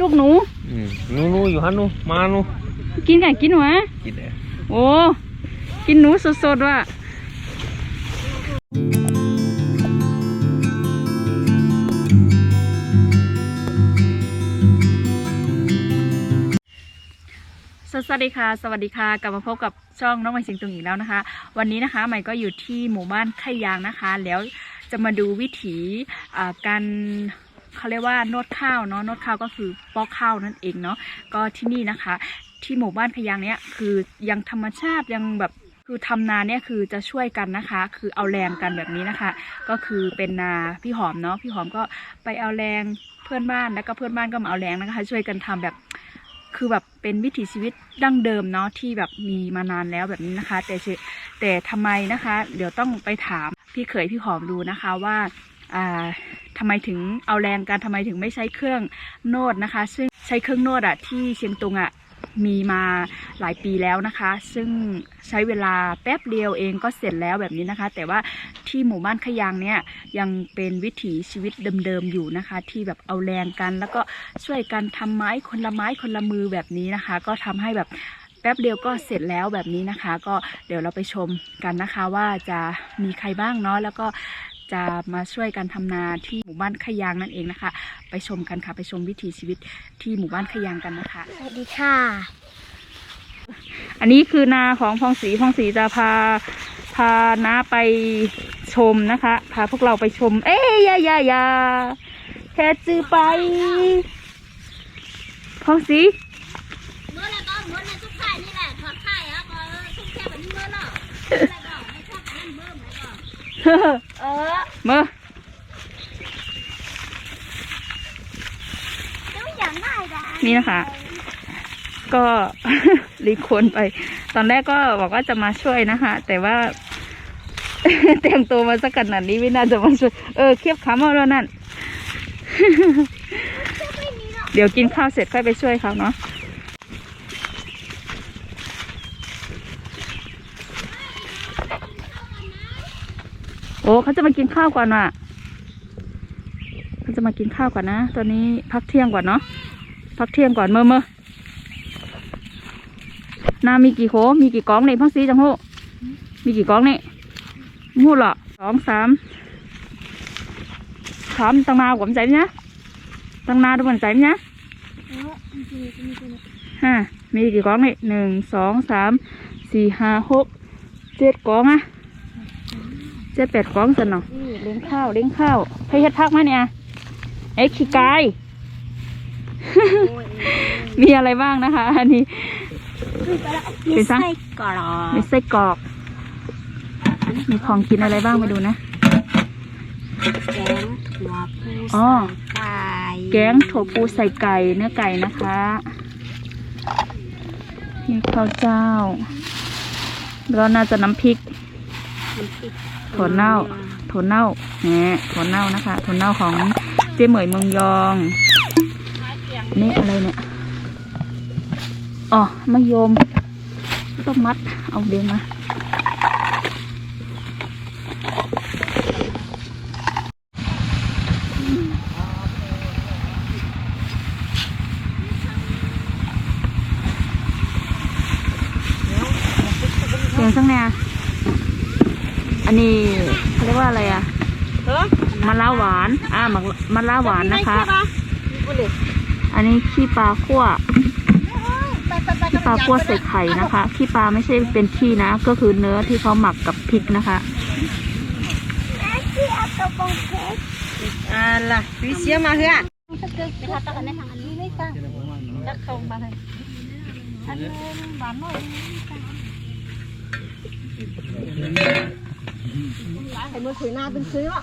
ลูกหนูอืมนู่นู่อยู่ฮันนู่มานู่กินไก่กินหวะกินเลยโอ้กินหนูสดๆว่ะสวัสดีค่ะ สวัสดีค่ะ กลับมาพบกับช่องน้องใหม่สิงตุงอีกแล้วนะคะ วันนี้นะคะใหม่ก็อยู่ที่หมู่บ้านไข่ยางนะคะ แล้วจะมาดูวิถีอ่าการ เขาเรียกว่านวดข้าวเนาะนวดข้าวก็คือปอกข้าวนั่นเองเนาะก็ที่นี่นะคะ ที่หมู่บ้านขยางเนี้ยคือยังธรรมชาติยังแบบคือทำนาเนี่ยคือจะช่วยกันนะคะ คือเอาแรงกันแบบนี้นะคะ ก็คือเป็นนาพี่หอมเนาะพี่หอมก็ไปเอาแรงเพื่อนบ้านแล้วก็เพื่อนบ้านก็มาเอาแรงนะคะ ช่วยกันทำแบบคือแบบเป็นวิถีชีวิตดั้งเดิมเนาะที่แบบมีมานานแล้วแบบนี้นะคะ แต่เชแต่ทำไมนะคะ เดี๋ยวต้องไปถามพี่เขยพี่หอมดูนะคะว่า อ่าทำไมถึงเอาแรงกันทำไมถึงไม่ใช้เครื่องโนดนะคะ ซึ่งใช้เครื่องโนดอะที่เชียงตุงอะมีมาหลายปีแล้วนะคะ ซึ่งใช้เวลาแป๊บเดียวเองก็เสร็จแล้วแบบนี้นะคะ แต่ว่าที่หมู่บ้านขยางเนี่ยยังเป็นวิถีชีวิตเดิมๆอยู่นะคะ ที่แบบเอาแรงกันแล้วก็ช่วยกันทำไม้คนละไม้คนละมือแบบนี้นะคะ ก็ทำให้แบบแป๊บเดียวก็เสร็จแล้วแบบนี้นะคะ ก็เดี๋ยวเราไปชมกันนะคะว่าจะมีใครบ้างเนาะแล้วก็ จะมาช่วยกันทำนาที่หมู่บ้านขยางนั่นเองนะคะ ไปชมกันค่ะ ไปชมวิถีชีวิตที่หมู่บ้านขยางกันนะคะสวัสดีค่ะ อันนี้คือนาของพองศรีพองศรีจะพาพาน้าไปชมนะคะ พาพวกเราไปชม เอ้ยอยาอยาอยาแค่จือไปพองศรี เออเมื่อต้องอย่างง่ายดานี่นะคะ ก็รีควรไป ตอนแรกก็บอกว่าจะมาช่วยนะคะ แต่ว่า แต่งตัวมาสักขนาดนี้ไม่น่าจะมาช่วย เออเคียบขามาแล้วนั่น เดี๋ยวกินข้าวเสร็จค่อยไปช่วยเขาเนาะ โอ้เขาจะมากินข้าวก่อนว่ะเขาจะมากินข้าวก่อนนะ ตอนนี้พักเที่ยงก่อนเนาะ พักเที่ยงก่อนเมื่อเมื่อนามีกี่โคมีกี่กองในพักซีจังโหมีกี่กองนี่หูหรอสองสามสามตังนาผมใจ nhá ตังนาดูมันใจ nhá ห้ามีกี่กองนี่หนึ่งสองสามสี่ห้าหกเจ็ดกองอะ จ็ดแปดกองสินเนาะนี่เลี้ยงข้าวเลี้ยงข้าวให้เฮ็ดพักไหมเนี่ยเอ้ขี้กายมีอะไรบ้างนะคะ อันนี้เป็นไส้กรอมีไส้กรอก มีของกินอะไรบ้างไปดูนะ แกงถั่วพูอ๋อไก่แกงโถปูใส่ไก่เนื้อไก่นะคะมีข้าวเจ้าแล้วน่าจะน้ำพริก ถั่วเน่าถั่วเน่าแหมถั่วเน่านะคะถั่วเน่าของเจ๊เหมยเมืองยองนี่อะไรเนี่ยอ๋อมะยมต้องมัดเอาเดียงมาเสียงข้างใน อะอันนี้เขาเรียกว่าอะไรอะมะละหวาน อ่ามะมะละหวานนะคะ อันนี้ขี้ปลาคั่วขี้ปลาคั่วใส่ไข่นะคะขี้ปลาไม่ใช่เป็นขี้นะ ก็คือเนื้อที่เขาหมักกับพริกนะคะ à là quý xíu mà hứa ไปทำตะกันในทางอันนี้ไม่ฟังจะตรงมาเลยอันนี้หวานหน่อย ไอ้มือถือหน้าเป็นซื้อวะ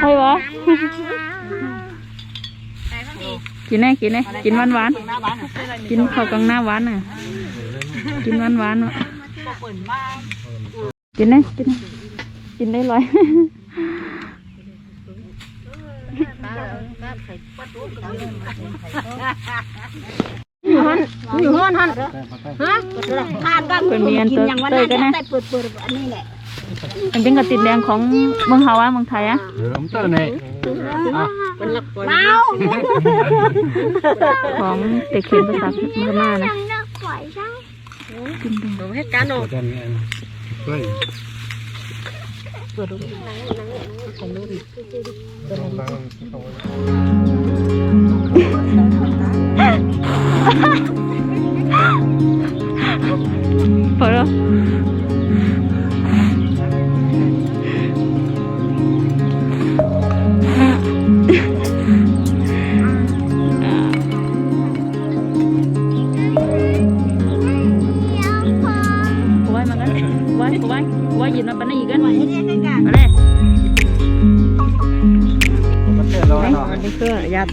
ใช่ปะกินแน่กินแน่กินหวานหวานกินข้าวกลางหน้าหวานน่ะกินหวานหวานว่ะกินแน่กินแน่กินได้ร้อย อยู่หันอยู่หันหันฮะทานก็เพิ่นมีอันกินอย่างวันนั้นเตยกันนะแต่เปิดเปิดอันนี้แหละมันเป็นกระติดแดงของเมืองเฮาอะเมืองไทยอะ Ấm tờ này เมาของเด็กเขียนภาษาพม่านะยังนักปล่อยช่าง hết cá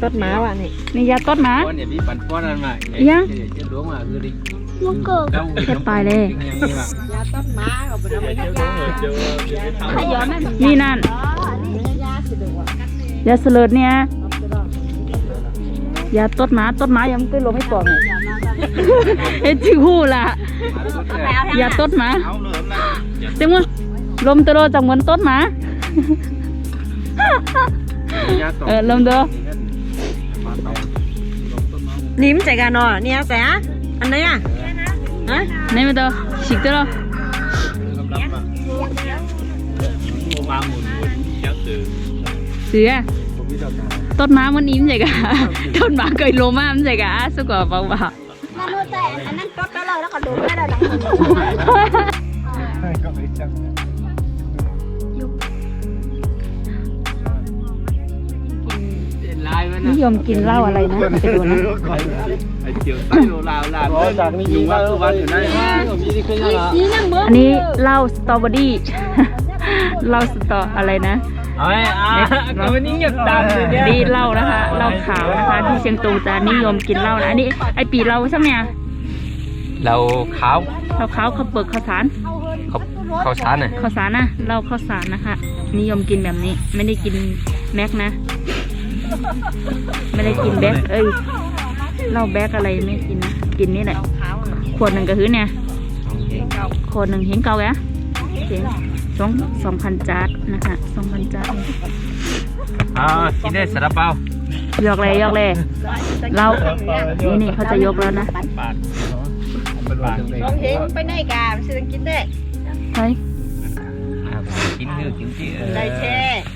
คือยาต้นม้าว่ะนี่นี่ยาต้นหมา Con nhà đi bắn con ăn mà Dạ. Chết đuống mà cứ đi มันเกิด Đâu เฮ็ดไปเลย Như mà ยาต้นม้าเอาไปทำเป็นยานี่นั่นอ๋อนี่ยาสิเดือดยาเสลิดเนี่ยยาต้นหมาต้นหมายังไม่ลงไม่ปอกเนี่ยเอ็ดชื่อหู้ล่ะยาต้นหมา Áo nữa hôm nay จังวะลมตะโลจังเหมือนต้นหมา Nhà เออลมตะโล นิ่มใจกันเนาะเนี่ยแต่อันไหนอะฮะนี่มันตะฉีกตะโล Mua ba mùn mùn Chắc từ เสือต้นหมามันอิ่มใจกะต้นหมาเคยโลมามันใจกะสุกว่าเปล่านั่นนู่นแต่อันนั้นก็ได้เลยแล้วก็ดูได้เลยหลัง นิยมกินเหล้าอะไรนะไปดูนะ Chiều tay đồ lào làm Dùng qua cơ quan ở đây นี่นั่งเบิ้อันนี้เหล้าสตรอเบอรี่เหล้าสตรออะไรนะ Ôi à Có những nhập đàn rồi nha นี่เหล้านะคะเหล้าขาวนะคะ ที่เชียงตุงจะนิยมกินเหล้านะอันนี้ไอปีเราใช่ไหมอะ Lầu kháo เหล้าขาวข้าวเปลือกข้าวสาร Khóc Khao sán này ข้าวสารนะเหล้าข้าวสารนะคะ นิยมกินแบบนี้ไม่ได้กินแม็กนะ ไม่ได้กินแบ็กเอ้ยเหล้าแบ็กอะไรไม่กินนะกินนี่แหละขาวอะขวดหนึ่งก็คือเนี่ยขวดหนึ่งเห็นเก่าแกเห็นสองสองพันจาร์ดนะคะสองพันจาร์ด À Chín đây sả bao ยกเลยยกเลยเรานี่นี่เขาจะยกแล้วนะ Bạt Bạt ลองเห็นไปไหนกันซื้อกินได้เฮ้ย À Chín hư chín chị ได้แช่หายติดอีต๊อบกันหวนมีแห้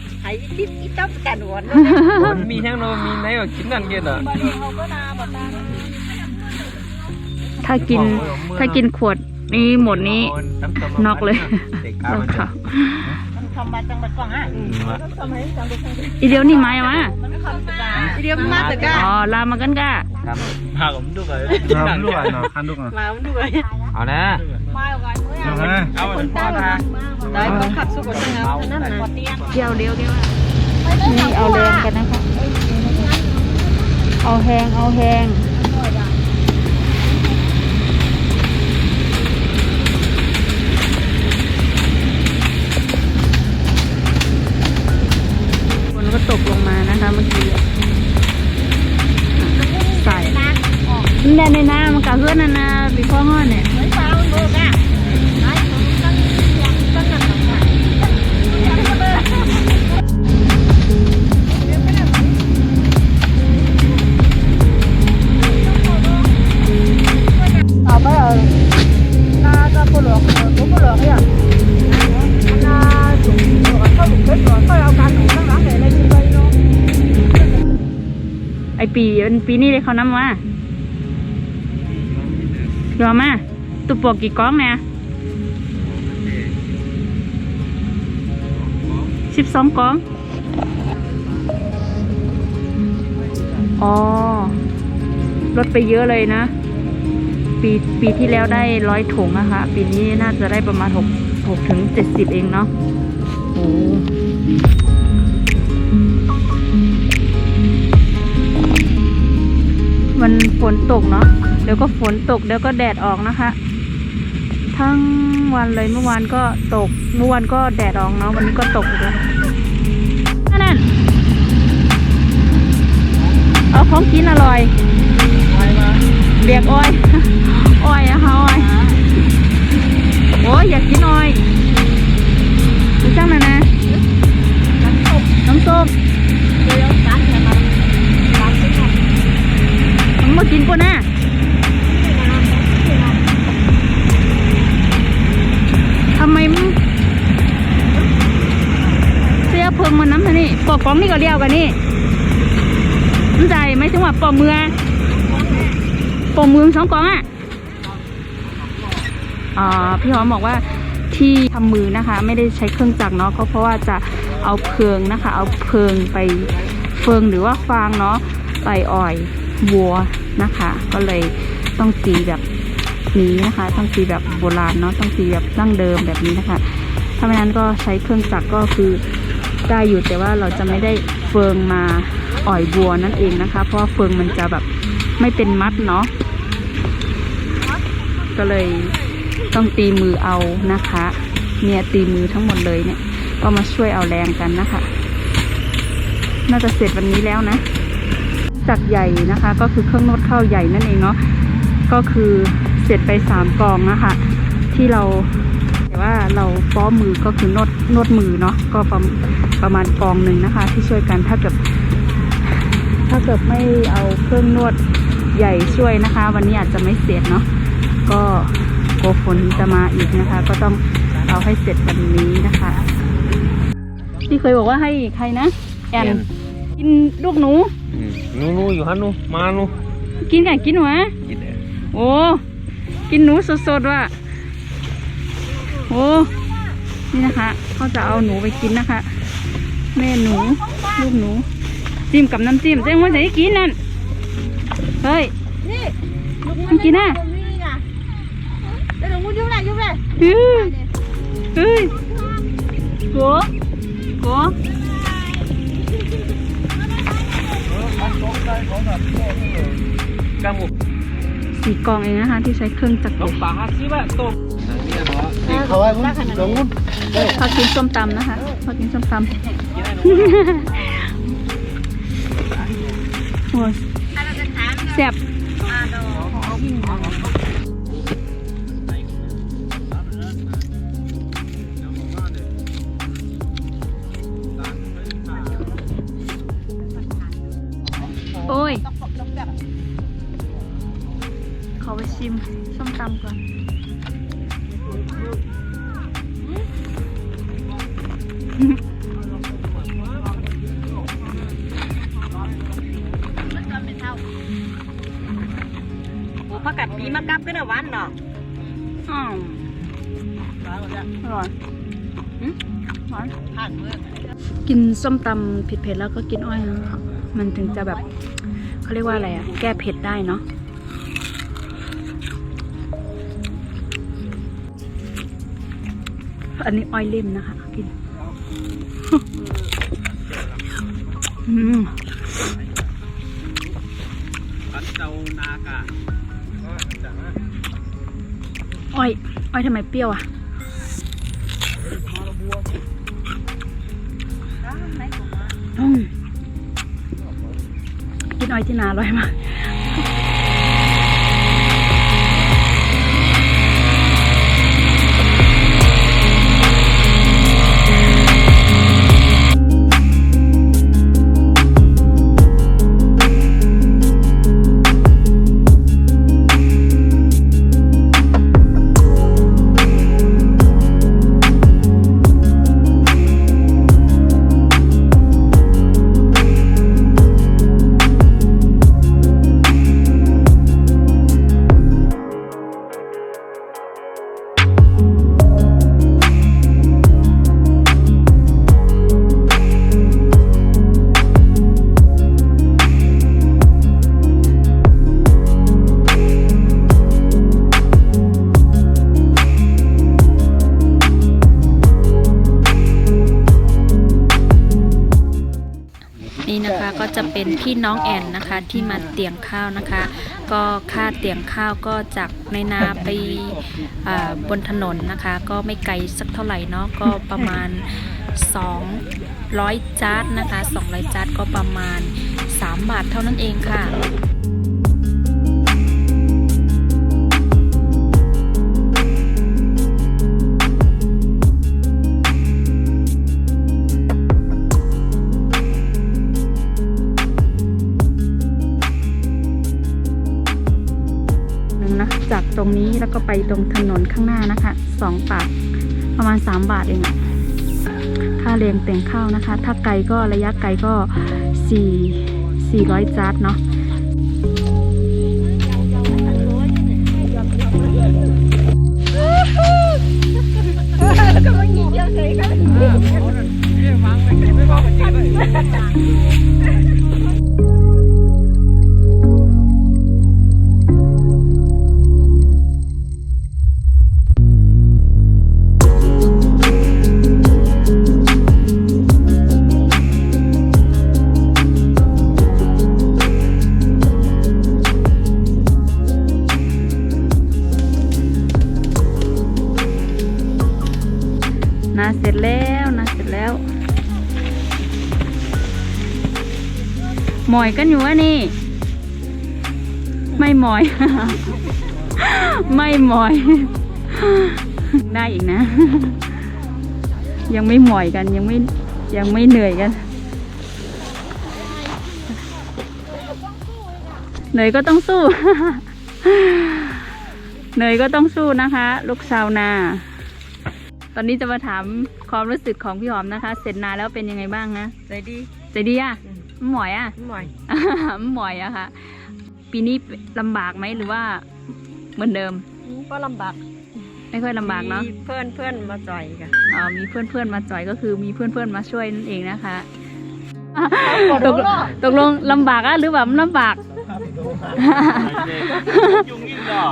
งโนมีไหนว่ากินนั่นกินอะถ้ากินถ้ากินขวดนี้หมดนี้นอกเลยเหล้าขาวทำมาจังหวัดกวางอะอีเดียวนี่มาอะมาเรียมมาแต่ก้าอ๋อลามากันก้ามาผมดูเลย Làm luôn à, nó ăn luôn à. มาด้วยเอานะ Được ha. เอา เป็นพ่อทางได้ก็ขับสู้กับเงานั่นนะเดียวเดียวเดียวนี่เอาแรงกันนะคะ เอาแหงเอาแหงฝนก็ตกลงมานะคะเมื่อกี้อะใส่นี่ในน้ำมันกะเฮือนน่ะนะปีพ่อห้อนเนี่ย อปีเป็นปีนี้เลยเขานำมาเดี๋ยวมาตุปอกกี่ก้องเนี่ยสิบสองก้อง อ๋อ ลดไปเยอะเลยนะ ปีปีที่แล้วได้ร้อยถุงนะคะ ปีนี้น่าจะได้ประมาณหกหกถึงเจ็ดสิบเองเนาะโอ้ มันฝนตกเนาะเดี๋ยวก็ฝนตกเดี๋ยวก็แดดออกนะคะ ทั้งวันเลยเมื่อวานก็ตกเมื่อวานก็แดดออกเนาะวันนี้ก็ตกอีกแล้วนั่นเอาของกินอร่อยเบียกอ้อยอ้อยอะค่ะอ้อยโอ้ยอยากกินอ้อยจังนะนะ กินก่อนนะทำไมเสียเพิงมันน้ำท่านี่ปอกกองนี่ก็เดียวกันนี่มันใจไม่ถึงว่าปอกเมืองปอกเมืองสองกองอะอ่าพี่หอมบอกว่าที่ทำมือนะคะ ไม่ได้ใช้เครื่องจักรเนาะก็เพราะว่าจะเอาเพิงนะคะ เอาเพิงไปเฟิงหรือว่าฟางเนาะไปอ่อย วัวนะคะ ก็เลยต้องตีแบบนี้นะคะ ต้องตีแบบโบราณเนาะต้องตีแบบดั้งเดิมแบบนี้นะคะถ้าไม่นั้นก็ใช้เครื่องจักรก็คือได้อยู่แต่ว่าเราจะไม่ได้เฟิงมาอ่อยวัวนั่นเองนะคะ เพราะเฟิงมันจะแบบไม่เป็นมัดเนาะก็เลยต้องตีมือเอานะคะ เนี่ยตีมือทั้งหมดเลยเนี่ย ก็มาช่วยเอาแรงกันนะคะ น่าจะเสร็จวันนี้แล้วนะ จักรใหญ่นะคะ ก็คือเครื่องนวดข้าวใหญ่นั่นเองเนาะก็คือเสร็จไปสามกองนะคะที่เราแต่ว่าเราฟ้อมือก็คือนวดนวดมือเนาะก็ประประมาณกองหนึ่งนะคะ ที่ช่วยกันถ้าเกิดถ้าเกิดไม่เอาเครื่องนวดใหญ่ช่วยนะคะ วันนี้อาจจะไม่เสร็จเนาะก็กลัวฝนจะมาอีกนะคะ ก็ต้องเอาให้เสร็จวันนี้นะคะที่เคยบอกว่าให้ใครนะแอนกินลูกหนู นูนูอยู่ฮันนูมานูกินไก่กินหวะกินเลยโอ้กินหนูสดๆว่ะโอ้นี่นะคะเขาจะเอาหนูไปกินนะคะ แม่หนูลูกหนูจิ้มกับน้ำจิ้มเจ๊งว่าจะให้กินนั่นเฮ้ยนี่ลูกมันกินน่ะนี่ไงเดี๋ยวลุงยุบเลยยุบเลยเฮ้ยเฮ้ยโกโก กามุสี่กล่องเองนะคะ ที่ใช้เครื่องจักรลงปลาฮักซิบะต้มเนี่ยเหรอเขาไว้มึงลงมุ่นพอกินส้มตำนะคะพอกินส้มตำโอ้ยแซ่บ ชิมส้มตำก่อนโอ้ผักกัดปีมากับก็ได้หวานเนาะอืมอร่อยอืมหวานผ่านมือกินส้มตำเผ็ดๆแล้วก็กินอ้อยนะครับมันถึงจะแบบเขาเรียกว่าอะไรอะแก้เผ็ดได้เนาะ อันนี้อ้อยเล่มนะคะกินอืมอันเจ้านากะอ้อย อ้อยทำไมเปรี้ยวอะอืมกินอ้อยที่นาอร่อยมาก น้องแอนนะคะที่มาเตียงข้าวนะคะ ก็ค่าเตียงข้าวก็จากในนาไปบนถนนนะคะ ก็ไม่ไกลสักเท่าไหร่เนาะก็ประมาณ 200จาร์ดนะคะ200จาร์ดก็ประมาณ 3 บาทเท่านั้นเองค่ะ รงนี้แล้วก็ไปตรงถนนข้างหน้านะคะสองปากประมาณ 3 บาทเองค่าเรียงแต่งข้าวนะคะ ถ้าไกลก็ระยะไกลก็ 4 400จัดเนาะนา มอยกันอยู่วะนี่ ไม่หมอย ไม่หมอย ได้อีกนะ ยังไม่หมอยกันยังไม่ยังไม่เหนื่อยกันเหนื่อยก็ต้องสู้เหนื่อยก็ต้องสู้นะคะ ลูกชาวนา ตอนนี้จะมาถามความรู้สึกของพี่หอมนะคะ เสร็จนาแล้วเป็นยังไงบ้างนะใจดีใจดีอะ หมอยอะ หน่อย หมอยอะค่ะ ปีนี้ลำบากไหมหรือว่าเหมือนเดิม ก็ลำบากไม่ค่อยลำบากเนาะมีเพื่อนเพื่อนมาจ่อยกันอ่ามีเพื่อนเพื่อนๆมาจ่อยก็คือมีเพื่อนเพื่อนๆมาช่วยนั่นเองนะคะ ตกตกลงลำบากอะหรือแบบลำบาก ยุ่งยิ่งดอก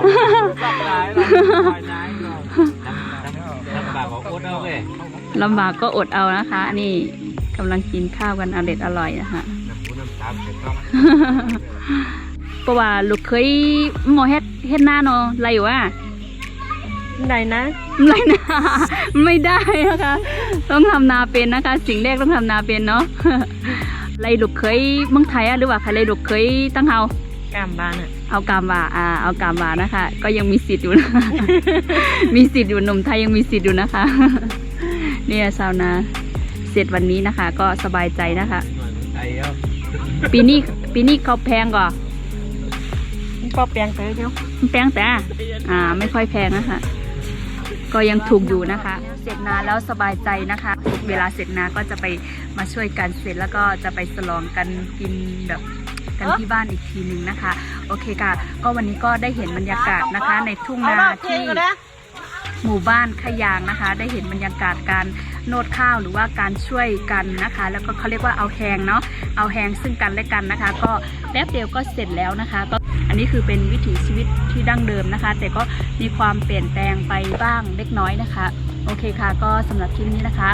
สับหลายหลายนายหรอกลำบากของโคตรเอาเลย ลำบากก็อดเอานะคะ นี่กำลังกินข้าวกันอร่อยอร่อยนะคะน้ำมูน้ำตาลเป็นต้องเพราะว่าลูกเคยหมอเฮ็ดเฮ็ดหน้าเนาะไรอยู่อะไหนนะไรนะไม่ได้นะคะ ต้องทำนาเป็นนะคะ สิ่งแรกต้องทำนาเป็นเนาะไรลูกเคยเมืองไทยอะหรือว่าใครไรลูกเคยตั้งเฮากามบานอะเอากามวาอ่า เอากามวานะคะ ก็ยังมีสิทธิ์อยู่นะมีสิทธิ์อยู่หนุ่มไทยยังมีสิทธิ์อยู่นะคะ เนี่ยชาวนาเสร็จวันนี้นะคะ ก็สบายใจนะคะ ไอ้เอ้าปีนี้ปีนี้เขาแพงกว่าก็เปลี่ยนไปเดียวแพงแต่อ่าไม่ค่อยแพงนะคะ ก็ยังถูกอยู่นะคะ เสร็จนาแล้วสบายใจนะคะ เวลาเสร็จนาก็จะไปมาช่วยกันเสร็จแล้วก็จะไปสลองกันกินแบบกันที่บ้านอีกทีหนึ่งนะคะ โอเคค่ะ ก็วันนี้ก็ได้เห็นบรรยากาศนะคะ ในทุ่งนาที่ หมู่บ้านขยางนะคะ ได้เห็นบรรยากาศการโนดข้าวหรือว่าการช่วยกันนะคะ แล้วก็เขาเรียกว่าเอาแหงเนาะเอาแหงซึ่งกันและกันนะคะ ก็แป๊บเดียวก็เสร็จแล้วนะคะ ก็อันนี้คือเป็นวิถีชีวิตที่ดั้งเดิมนะคะ แต่ก็มีความเปลี่ยนแปลงไปบ้างเล็กน้อยนะคะ โอเคค่ะ ก็สำหรับคลิปนี้นะคะ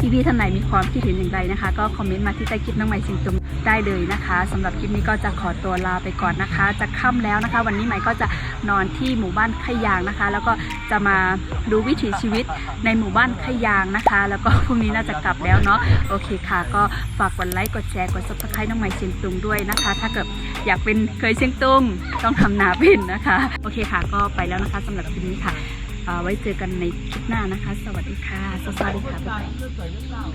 พี่ๆท่านไหนมีความคิดเห็นอย่างไรนะคะ ก็คอมเมนต์มาที่ใต้คลิปน้องใหม่สิงตุมได้เลยนะคะสำหรับคลิปนี้ก็จะขอตัวลาไปก่อนนะคะ จะค่ำแล้วนะคะ วันนี้ใหม่ก็จะนอนที่หมู่บ้านขยางนะคะ แล้วก็จะมาดูวิถีชีวิตในหมู่บ้านขยางนะคะ แล้วก็พรุ่งนี้น่าจะกลับแล้วเนาะโอเคค่ะ ก็ฝากกดไลค์กดแชร์กดซับสไครต์น้องใหม่เชียงตุงด้วยนะคะ ถ้าเกิดอยากเป็นเคยเชียงตุงต้องทำนาเป็นนะคะ โอเคค่ะ ก็ไปแล้วนะคะสำหรับคลิปนี้ค่ะ ไว้เจอกันในคลิปหน้านะคะ สวัสดีค่ะ สวัสดีค่ะ